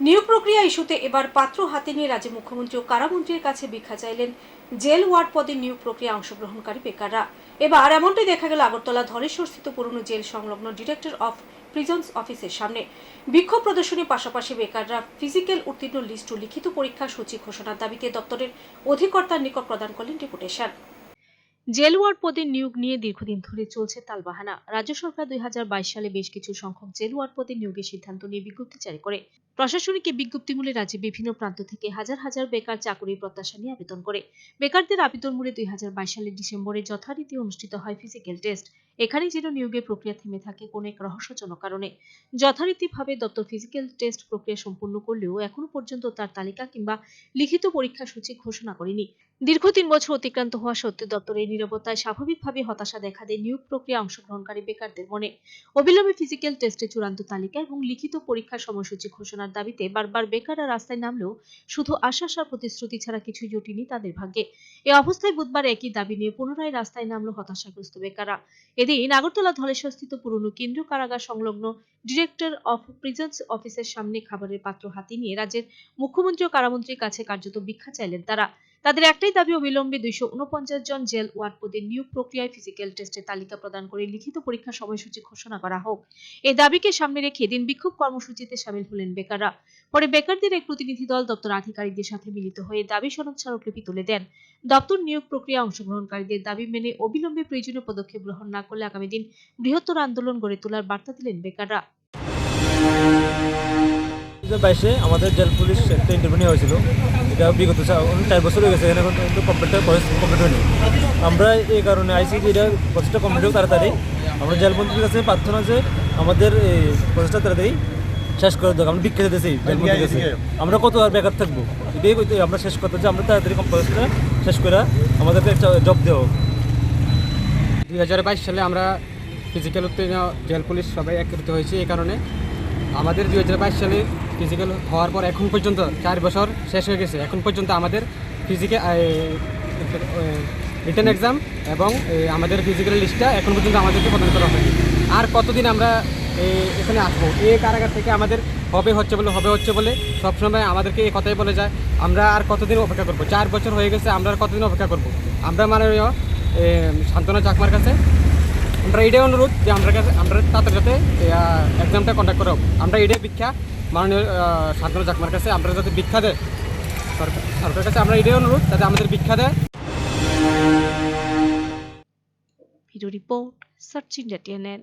নিয়োগ প্রক্রিয়া ইস্যুতে এবার পাত্র হাতে নিয়ে রাজ্য মুখ্যমন্ত্রী ও কারামন্ত্রীর কাছে ভিক্ষা চাইলেন জেল ওয়ার্ড পদে নিয়োগ প্রক্রিয়া অংশগ্রহণকারী বেকাররা। এবার এমনটাই দেখা গেল আগরতলা ধলেশ্বরস্থিত পুরনো জেল সংলগ্ন ডিরেক্টর অফ প্রিজন্স অফিসের সামনে। বিক্ষোভ প্রদর্শনীর পাশাপাশি বেকাররা ফিজিক্যাল উত্তীর্ণ লিস্ট ও লিখিত পরীক্ষা সূচি ঘোষণার দাবিতে দপ্তরের অধিকর্তার নিকট প্রদান করলেন ডেপুটেশন। জেল ওয়ার্ড পদে নিয়োগ নিয়ে দীর্ঘদিন ধরে চলছে তালবাহানা। রাজ্য সরকার দুই হাজার বাইশ সালে বেশ কিছু সংখ্যক জেল ওয়ার্ড পদে নিয়োগের সিদ্ধান্ত নিয়ে বিজ্ঞপ্তি জারি করে। প্রশাসনিক এই বিজ্ঞপ্তি মূলে রাজ্যে বিভিন্ন প্রান্ত থেকে হাজার হাজার বেকার চাকরির প্রত্যাশা নিয়ে আবেদন করে। বেকারদের আবেদন মূলে দুই সালের ডিসেম্বরে যথারীতি অনুষ্ঠিত হয় ফিজিক্যাল টেস্ট। এখানে যেন নিয়োগের প্রক্রিয়া থেমে থাকে কোনো এক রহস্যজনক কারণে। যথারীতিভাবে দপ্তর ফিজিক্যাল টেস্ট প্রক্রিয়া সম্পূর্ণ করলেও এখনও পর্যন্ত তার তালিকা কিংবা লিখিত পরীক্ষা সূচি ঘোষণা করেনি। দীর্ঘ তিন বছর অতিক্রান্ত হওয়া সত্ত্বেও দপ্তরের নিরাপত্তায় স্বাভাবিকভাবে হতাশা দেখা দেয় নিয়োগ প্রক্রিয়া অংশগ্রহণকারী বেকারদের মনে। অবিলম্বে ফিজিক্যাল টেস্টে চূড়ান্ত তালিকা এবং লিখিত পরীক্ষার সময়সূচি ঘোষণার দাবিতে বারবার বেকাররা রাস্তায় নামলেও শুধু আশ্বাস আর প্রতিশ্রুতি ছাড়া কিছুই জুটিনি তাদের ভাগ্যে। এ অবস্থায় বুধবার একই দাবি নিয়ে পুনরায় রাস্তায় নামলো হতাশাগ্রস্ত বেকাররা। এদিন আগরতলা ধলেশ্বরস্থিত পুরনো কেন্দ্রীয় কারাগার সংলগ্ন ডিরেক্টর অফ প্রিজন্স অফিসের সামনে খাবারের পাত্র হাতে নিয়ে রাজ্যের মুখ্যমন্ত্রী ও কারামন্ত্রীর কাছে কার্যত ভিক্ষা চাইলেন তারা। তাদের একটাই দাবি, অবিলম্বে দুইশো উনপঞ্চাশ জন জেল ওয়ার্ড পদে নিয়োগ প্রক্রিয়ায় ফিজিক্যাল টেস্টের তালিকা প্রদান করে লিখিত পরীক্ষার সময়সূচি ঘোষণা করা হোক। এই দাবিকে সামনে রেখে এদিন বিক্ষোভ কর্মসূচিতে সামিল হলেন বেকাররা। পরে বেকারদের এক প্রতিনিধি দল দপ্তর আধিকারিকদের সাথে মিলিত হয়ে দাবি সনদ স্মারকলিপি তুলে দেন। দপ্তর নিয়োগ প্রক্রিয়া অংশগ্রহণকারীদের দাবি মেনে অবিলম্বে প্রয়োজনীয় পদক্ষেপ গ্রহণ না করলে আগামী দিন বৃহত্তর আন্দোলন গড়ে তোলার বার্তা দিলেন বেকাররা। দু বাইশে আমাদের জেল পুলিশ একটা ইন্টারভিউ নেওয়া হয়েছিল। এটা বিগত চার বছর হয়ে গেছে এখানে এখন কিন্তু কমপ্লিটটা কমপ্লিট হয়নি। আমরা এই কারণে আইসি যে এটা প্রসেসটা কমপ্লিট হোক তাড়াতাড়ি। আমরা জেল মন্ত্রীর কাছে প্রার্থনা যে আমাদের এই প্রসেসটা তাড়াতাড়ি শেষ করে দেবো আমরা বিক্ষে দিতেছি জেল কাছে। আমরা কত আর বেকার থাকব? এটাই আমরা শেষ করতে যে আমরা তাড়াতাড়ি প্রসেসটা শেষ করে আমাদেরকে একটা জব দেওয়া হোক। দুই হাজার বাইশ সালে আমরা ফিজিক্যাল উত্তীর্ণ জেল পুলিশ সবাই একত্রিত হয়েছি। এই কারণে আমাদের দুই হাজার বাইশ সালে ফিজিক্যাল হওয়ার পর এখন পর্যন্ত চার বছর শেষ হয়ে গেছে। এখন পর্যন্ত আমাদের ফিজিক্যাল রিটার্ন এক্সাম এবং আমাদের ফিজিক্যাল লিস্টটা এখন পর্যন্ত আমাদেরকে প্রদান করা হয়নি। আর কতদিন আমরা এখানে আসব? এই কারাগার থেকে আমাদের হবে হচ্ছে বলে হবে হচ্ছে বলে সবসময় আমাদেরকে এই কথাই বলে যায় আমরা আর কতদিন অপেক্ষা করব? চার বছর হয়ে গেছে আমরা আর কতদিন অপেক্ষা করব? আমরা এ, শান্তনা চাকমার কাছে আমরা এটাই অনুরোধ যে আমরা কাছে আমরা তাদের সাথে এক্সামটা কন্ট্যাক্ট করা। আমরা এটাই ভিক্ষা মাননীয় শান্তনু চাকমার কাছে আমরা যাতে ভিক্ষা দেয়। সরকার সরকারের কাছে আমরা এটাই অনুরোধ, যাতে আমাদের ভিক্ষা দেয়। Video report search India TNN